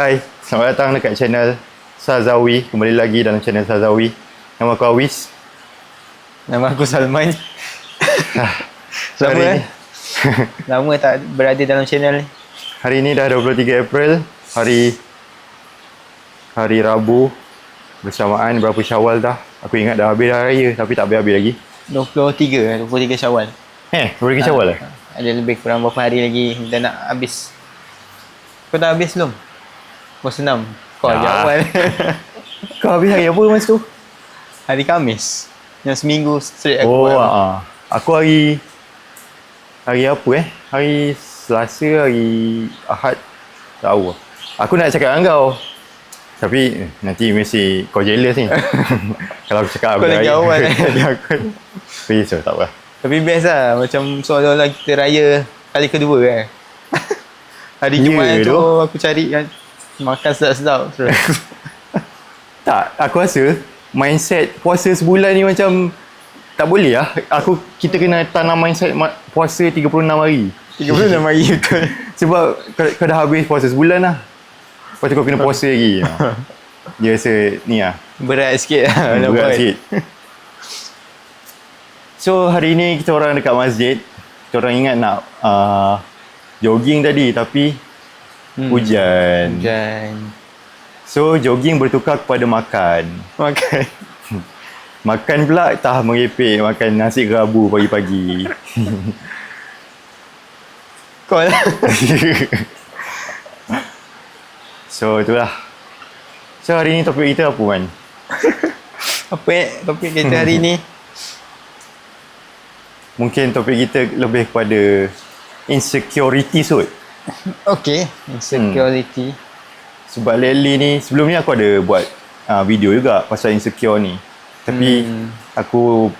Hai, selamat datang dekat channel Sazawi. Kembali lagi dalam channel Sazawi. Nama aku Awis. Nama aku Salman. So, Lama hari, eh? Lama tak berada dalam channel ni. hari ni dah 23 April. Hari hari Rabu. Bersamaan berapa syawal dah. Aku ingat dah habis dah raya tapi tak habis-habis lagi. 23, 23 Syawal. Eh, berapa syawal lah? Ada lebih kurang berapa hari lagi kita nak habis. Kau dah habis belum? Kau senam. Kau Dah. lagi awal. Kau habis hari apa masa tu? hari Kamis. Yang seminggu straight aku Oh, buat. ah. Aku hari hari apa eh? Hari Selasa, hari Ahad. Tak tahu. Aku nak cakap dengan kau. Tapi eh, nanti mesti kau jealous ni. Kalau aku cakap Kau lagi awal, eh. Aku. Tapi so, tak apa. Tapi best lah. Macam seolah-olah kita raya kali kedua eh. hari Ya, Jumaat tu tu. aku cari kan makan sedap-sedap. Tak, aku rasa mindset puasa sebulan ni macam tak boleh lah. Aku kita kena tanam mindset puasa 36 hari. 36 hari betul. Sebab kau, kau dah habis puasa sebulan lah. Lepas tu kau kena puasa lagi. Dia rasa ni lah. Berat sikit lah. Berat sikit. So hari ni kita orang dekat masjid. Kita orang ingat nak uh, jogging tadi tapi Hmm. hujan. Dan So jogging bertukar kepada makan. makan. Makan pula tak merepek makan nasi kerabu pagi-pagi. Kau lah. so itulah. So hari ni topik kita apa man? Apa eh topik kita hari ni? Mungkin topik kita lebih kepada insecurity kot. Okay. Insecurity. Sebab lately ni, sebelum ni aku ada buat uh, video juga pasal insecure ni. Tapi Hmm. aku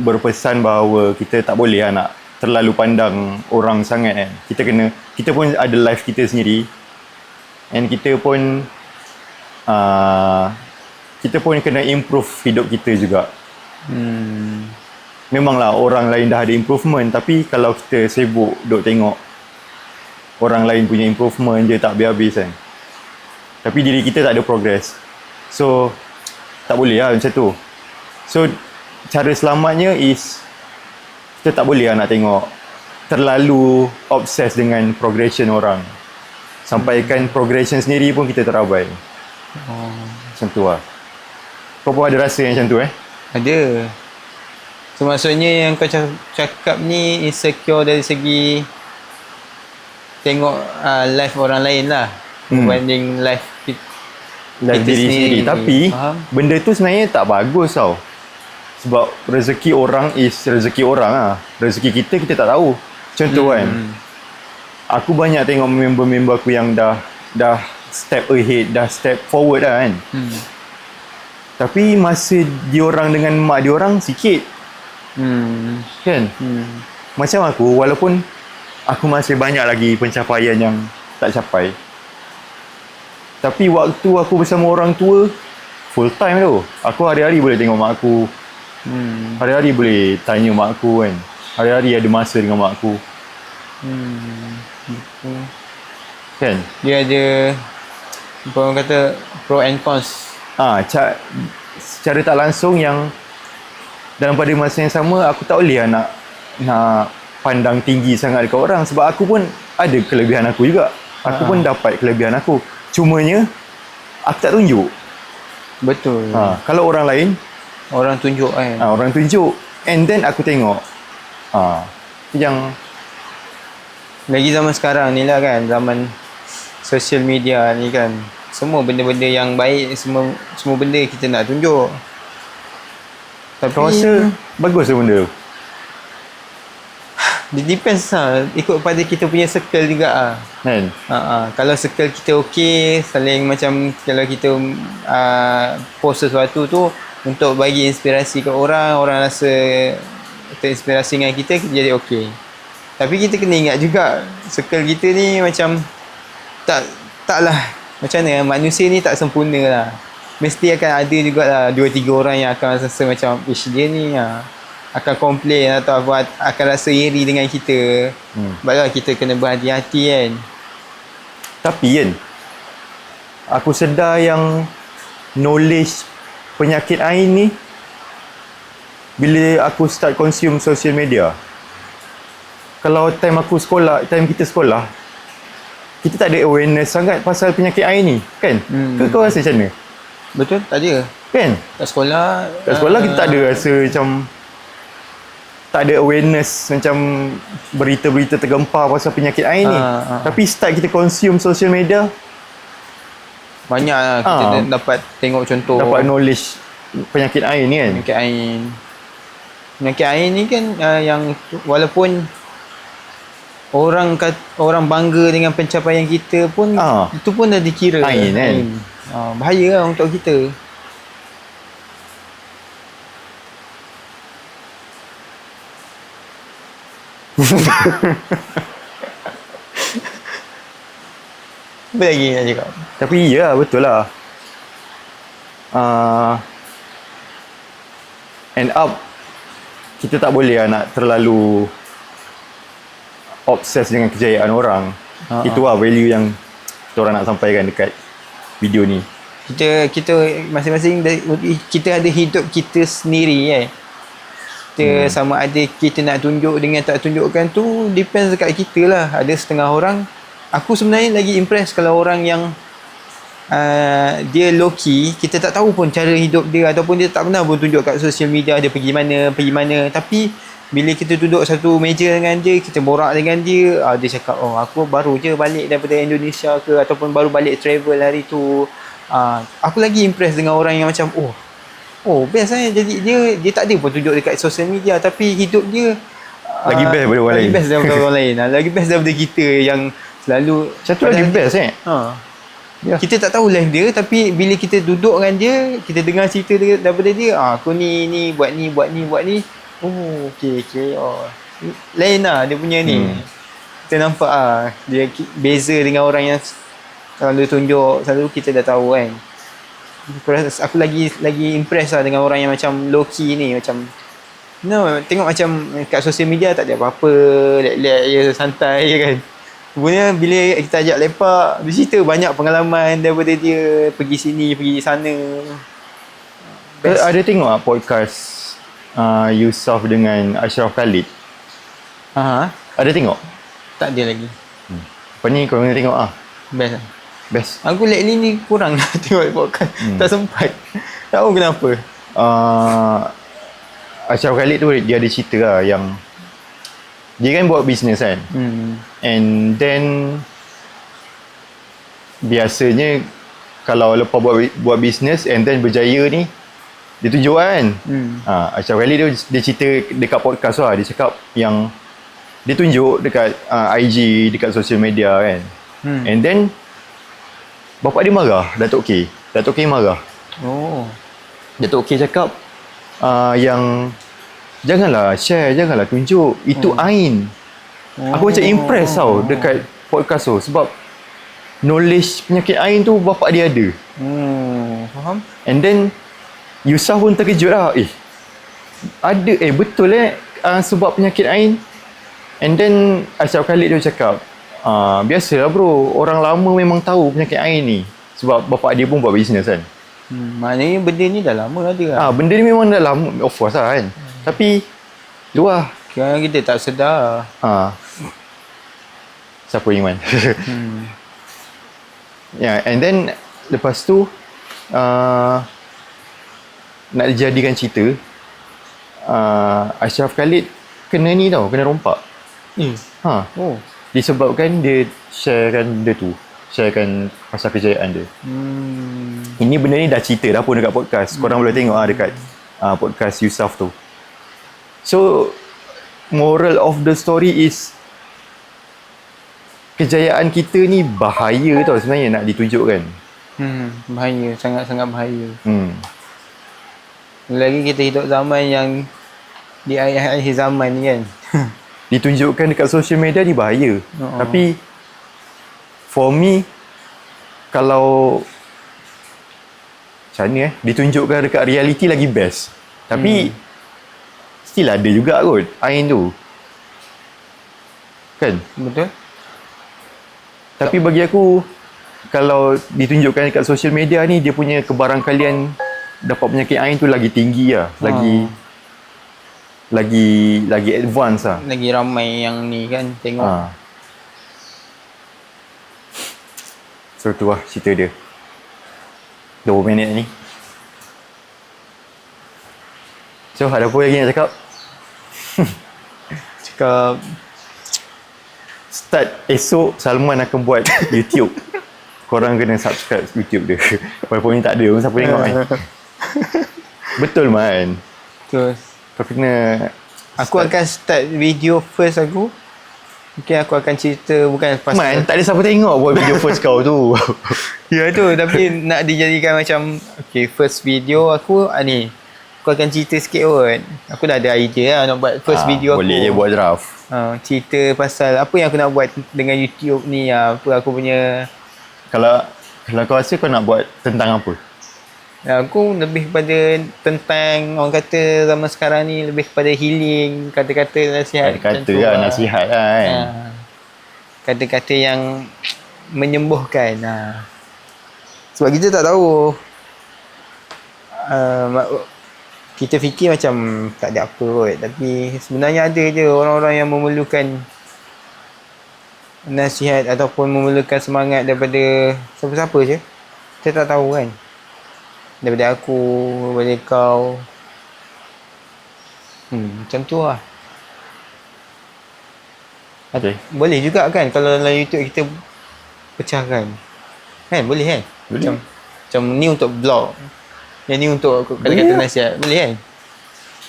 berpesan bahawa kita tak boleh lah nak terlalu pandang orang sangat kan. Kita kena, kita pun ada life kita sendiri. And kita pun, uh, kita pun kena improve hidup kita juga. Hmm. Memanglah orang lain dah ada improvement tapi kalau kita sibuk duk tengok orang lain punya improvement je tak habis-habis kan. Tapi diri kita tak ada progress. So tak boleh lah macam tu. So cara selamatnya is kita tak boleh lah nak tengok terlalu obses dengan progression orang. Sampaikan progression sendiri pun kita terabai. Oh. Macam tu lah. Kau pun ada rasa yang macam tu eh? Ada. So maksudnya yang kau cak- cakap ni insecure dari segi tengok uh, life orang lain lah. Hmm. Berbanding life kita. Diri sendiri. sendiri. Tapi Faham. benda tu sebenarnya tak bagus tau. Sebab rezeki orang is rezeki orang lah. Rezeki kita kita tak tahu. Contoh kan. Hmm. Aku banyak tengok member-member aku yang dah dah step ahead, dah step forward lah kan. Hmm. Tapi masa diorang dengan mak diorang sikit Hmm. kan. Hmm. Macam aku walaupun aku masih banyak lagi pencapaian yang tak capai. Tapi waktu aku bersama orang tua full time tu. Aku hari-hari boleh tengok mak aku. Hmm. Hari-hari boleh tanya mak aku kan. Hari-hari ada masa dengan mak aku. Hmm. Betul. Kan? Dia ada apa orang kata pro and cons. Ah, ca- secara tak langsung yang dalam pada masa yang sama aku tak boleh lah nak nak pandang tinggi sangat dekat orang sebab aku pun ada kelebihan aku juga. Aku Ha. pun dapat kelebihan aku. Cumanya aku tak tunjuk. Betul. Ha, kalau orang lain, Orang tunjuk kan. ha, orang tunjuk and then aku tengok. Ha, yang Lagi zaman sekarang ni lah kan Zaman Social media ni kan Semua benda-benda yang baik Semua semua benda kita nak tunjuk Tapi kau rasa bagus tu benda tu? It depends lah. Ikut pada kita punya circle juga lah Kan? Ha, ha. Kalau circle kita okey Saling macam Kalau kita uh, Post sesuatu tu Untuk bagi inspirasi ke orang Orang rasa Terinspirasi dengan kita Kita jadi okey Tapi kita kena ingat juga Circle kita ni macam Tak Taklah. Macam mana Manusia ni tak sempurna lah. Mesti akan ada jugalah Dua tiga orang yang akan rasa macam Ish dia ni ha, Akan komplain Atau apa Akan rasa iri dengan kita Hmm. Baiklah kita kena berhati-hati kan Tapi kan aku sedar yang knowledge penyakit ain ni bila aku start consume social media. Kalau time aku sekolah, time kita sekolah, kita tak ada awareness sangat pasal penyakit ain ni, kan? Hmm. Ke kau rasa macam mana? Betul? Tak ada. Kan? Kat sekolah Kat sekolah ah, kita tak ada rasa macam tak ada awareness macam berita-berita tergempar pasal penyakit air ni. Ah, ah. Tapi start kita consume social media, banyak lah kita Ah. dapat tengok contoh dapat knowledge penyakit air ni kan. penyakit air. Penyakit air ni kan uh, yang walaupun orang kat, orang bangga dengan pencapaian kita pun Ah. itu pun dah dikira Ain, kan? Ah, bahaya lah untuk kita. Apa lagi nak cakap? Tapi ya betul lah. Uh, end up kita tak boleh lah nak terlalu obses dengan kejayaan orang. Ha, Itu lah value yang kita orang nak sampaikan dekat video ni. kita kita masing-masing kita ada hidup kita sendiri kan kita hmm. sama ada kita nak tunjuk dengan tak tunjukkan tu depends dekat kita lah. Ada setengah orang aku sebenarnya lagi impress kalau orang yang uh, dia low key kita tak tahu pun cara hidup dia ataupun dia tak pernah pun tunjuk kat social media dia pergi mana pergi mana. Tapi bila kita duduk satu meja dengan dia kita borak dengan dia uh, dia cakap oh aku baru je balik daripada Indonesia ke? Ataupun baru balik travel hari tu. Uh, aku lagi impress dengan orang yang macam oh oh best eh jadi dia dia tak ada pun tunjuk dekat social media tapi hidup dia Lagi best daripada orang lagi lain. best daripada orang lain Ah, lagi best daripada kita yang selalu Macam tu lagi best eh. ha. Ya. Kita tak tahu life dia tapi bila kita duduk dengan dia, kita dengar cerita dia, daripada dia, ah aku ni ni buat ni buat ni buat ni. Oh, okey okey. Oh. Lain lah dia punya ni. Hmm. Kita nampak ah dia beza dengan orang yang selalu tunjuk, selalu kita dah tahu kan. Aku, lagi lagi impress lah dengan orang yang macam low key ni macam No, tengok macam kat social media tak ada apa-apa, lek-lek je santai je kan. Kemudian bila kita ajak lepak, dia cerita banyak pengalaman daripada dia pergi sini, pergi sana. Best. Ada tengok ah podcast uh, Yusof dengan Ashraf Khalid? Ha, Ada tengok? tak ada lagi. Apa ni kau kena tengok ah. Best lah. Best. Aku lately ni kurang lah tengok podcast. Hmm. Tak sempat. Tak tahu kenapa. uh, Ashraf Khalid tu dia ada cerita lah yang dia kan buat bisnes kan Hmm. and then biasanya kalau lepas buat buat bisnes and then berjaya ni dia tunjuk kan Hmm. ha, Ashraf Khalid tu dia cerita dekat podcast lah dia cakap yang dia tunjuk dekat uh, IG dekat social media kan Hmm. and then bapak dia marah Datuk K Datuk K marah Oh. Datuk K cakap uh, yang janganlah share, janganlah tunjuk. Itu Hmm. Ain. Aku macam impress tau dekat podcast tu sebab knowledge penyakit Ain tu bapak dia ada. Hmm. Faham? And then Yusuf pun terkejut lah. Eh, ada eh betul eh uh, sebab penyakit Ain. And then Ashraf Khalid tu cakap, uh, biasalah bro, orang lama memang tahu penyakit Ain ni. Sebab bapak dia pun buat bisnes kan. Hmm. Maknanya benda ni dah lama ada lah. Ah, benda ni memang dah lama of course lah kan. Tapi luar. Kadang kita tak sedar. Ha. Siapa Iman? Hmm. yeah, and then lepas tu uh, nak dijadikan cerita uh, Ashraf Khalid kena ni tau, kena rompak. Eh. Ha. Oh. Disebabkan dia sharekan dia tu, sharekan pasal kejayaan dia. Hmm. Ini benda ni dah cerita dah pun dekat podcast. Korang boleh tengok ah dekat uh, podcast Yusuf tu. So moral of the story is kejayaan kita ni bahaya tau sebenarnya nak ditunjukkan. Hmm. Bahaya. Sangat-sangat bahaya. Hmm. Lagi kita hidup zaman yang di akhir-akhir zaman ni kan. Ditunjukkan dekat social media ni bahaya. Oo. Tapi for me kalau macam mana eh ditunjukkan dekat reality lagi best. Tapi still ada juga kot Ain tu. Kan? Betul? Tapi bagi aku kalau ditunjukkan dekat social media ni dia punya kebarangkalian dapat penyakit ain tu lagi tinggi lah. Lagi lagi lagi advance lah. Lagi ramai yang ni kan tengok. Ha. So tu lah cerita dia. 2 minit ni. So ada apa lagi nak cakap? Cakap Start esok Salman akan buat YouTube. Korang kena subscribe YouTube dia. Walaupun ni tak ada pun siapa tengok kan. Betul man. terus Kau kena aku akan start video first aku. Mungkin aku akan cerita bukan pasal Man, tak ada siapa tengok buat video first kau tu. Ya tu tapi nak dijadikan macam okay first video aku ah, ni. Aku akan cerita sikit pun. Aku dah ada idea lah nak buat first Ah, video aku. Boleh je buat draft. Ha, cerita pasal apa yang aku nak buat dengan YouTube ni ah, apa aku punya Kalau kalau kau rasa kau nak buat tentang apa? Ya, aku lebih kepada tentang orang kata zaman sekarang ni lebih kepada healing, kata-kata nasihat. Kata macam tu lah, lah. nasihat lah kan. Ha. Kata-kata yang menyembuhkan. Ha. Sebab kita tak tahu. Uh, kita fikir macam tak ada apa kot. Tapi sebenarnya ada je orang-orang yang memerlukan nasihat ataupun memerlukan semangat daripada siapa-siapa je. Kita tak tahu kan. Daripada aku, daripada kau. Hmm, macam tu lah. Okay. Boleh juga kan kalau dalam YouTube kita pecahkan. Kan boleh kan? Boleh. Macam, macam ni untuk blog. Yang ni untuk kata-kata Boleh lah. nasihat. Boleh kan?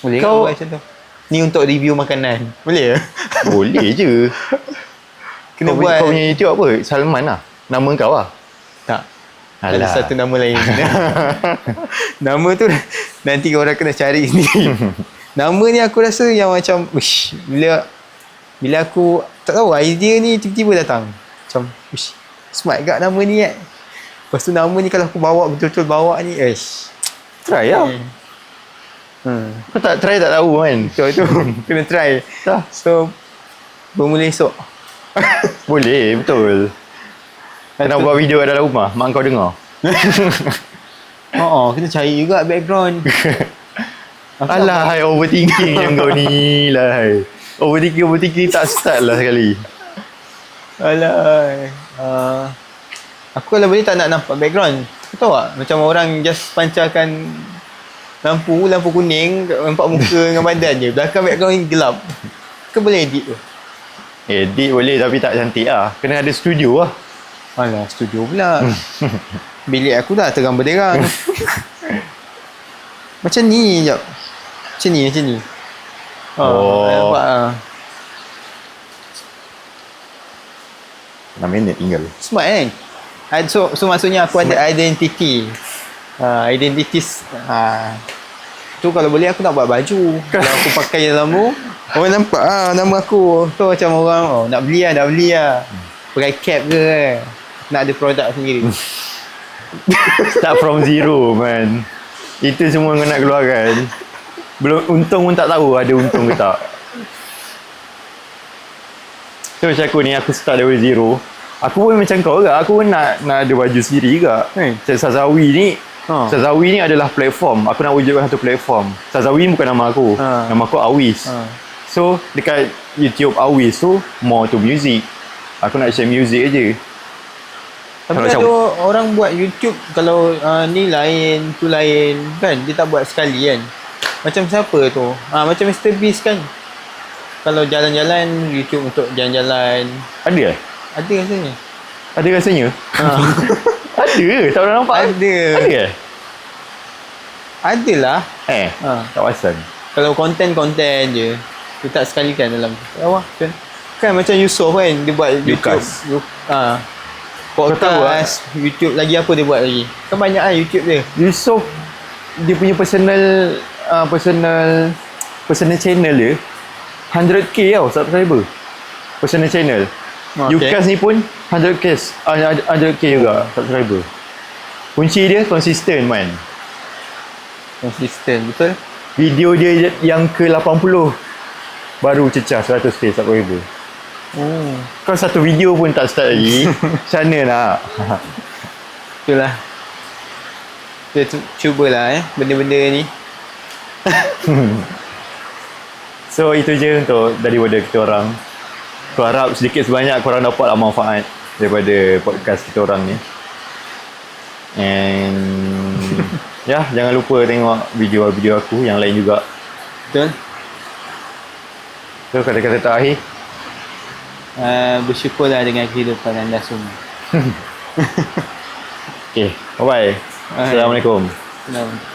Boleh Kau- Kau... buat macam tu? Ni untuk review makanan. Boleh ya? Boleh je. Kena kau, buat. Kau punya YouTube apa? Salman lah. Nama kau lah. Tak. Ada Alah. satu nama lain. nama tu nanti orang kena cari sendiri. nama ni aku rasa yang macam ush, bila bila aku tak tahu idea ni tiba-tiba datang. Macam ush, smart gak nama ni kan. Lepas tu nama ni kalau aku bawa betul-betul bawa ni ish. Try lah. Hmm. Kau tak try tak tahu kan. Betul tu. kena try. So bermula esok. Boleh, betul. Nak buat video kat dalam rumah, mak kau dengar. Oh, kena cari juga background. Aku Alah, hai overthinking yang kau ni lah. hai. Overthinking, overthinking tak start lah sekali. Alah. Uh, aku kalau boleh tak nak nampak background. Kau tahu tak? Macam orang just pancarkan lampu, lampu kuning, nampak muka dengan badan je. Belakang background ni gelap. Kau boleh edit tu? Edit boleh tapi tak cantik lah. Kena ada studio lah. Alah, studio pula. Bilik aku dah terang berderang. macam ni jap. Macam ni, macam ni. Oh. Nampak ah. 6 minit tinggal. Smart kan? Ah, So, so maksudnya aku ada identity. Uh, identities. Uh, tu kalau boleh aku nak buat baju. kalau aku pakai dalam tu, orang nampak ah nama aku. Tu macam orang oh, nak beli lah, nak beli lah. Pakai cap ke kan. Nak ada produk sendiri. Start from zero man. Itu semua kau nak keluarkan. Belum untung pun tak tahu ada untung ke tak. So macam aku ni aku start dari zero. Aku pun macam kau juga. Aku pun nak nak ada baju sendiri juga. Hmm. Macam Sazawi ni. Ha. Sazawi ni adalah platform. Aku nak wujudkan satu platform. Sazawi bukan nama aku. Ha. Nama aku Awis. Ha. So dekat YouTube Awis tu more to music. Aku nak share music aje. Tapi Kalau ada macam- orang buat YouTube kalau uh, ni lain, tu lain kan. Dia tak buat sekali kan. Macam siapa tu? Ah macam Mr Beast kan. Kalau jalan-jalan YouTube untuk jalan-jalan. Ada eh? Ada rasanya. Ada rasanya? Ha. ada. Tak pernah nampak. Ada. Ada eh? Adalah. Eh, Ha. tak perasan. Kalau konten-konten je. Dia tak sekali kan dalam. Awak kan. Kan macam Yusof kan dia buat YouTube. Yu- Ha. Tahu Podcast, YouTube lagi apa dia buat lagi? Kan banyak lah YouTube dia. Yusof dia punya personal uh, personal personal channel dia 100k tau subscriber. Personal channel. Okay. Okay. Yukas ni pun 100k uh, 100k juga subscriber. Kunci dia konsisten man. Konsisten, betul? Video dia yang ke-80 baru cecah 100k subscriber. Oh. Kau satu video pun tak start lagi. Macam mana nak? Itulah. Kita tu- cubalah eh benda-benda ni. So itu je untuk daripada kita orang. Aku harap sedikit sebanyak korang dapat lah manfaat daripada podcast kita orang ni. And ya, jangan lupa tengok video-video aku yang lain juga. Betul? So kata-kata terakhir, Uh, bersyukurlah dengan kehidupan anda semua. okay, bye-bye. Assalamualaikum. Selamat.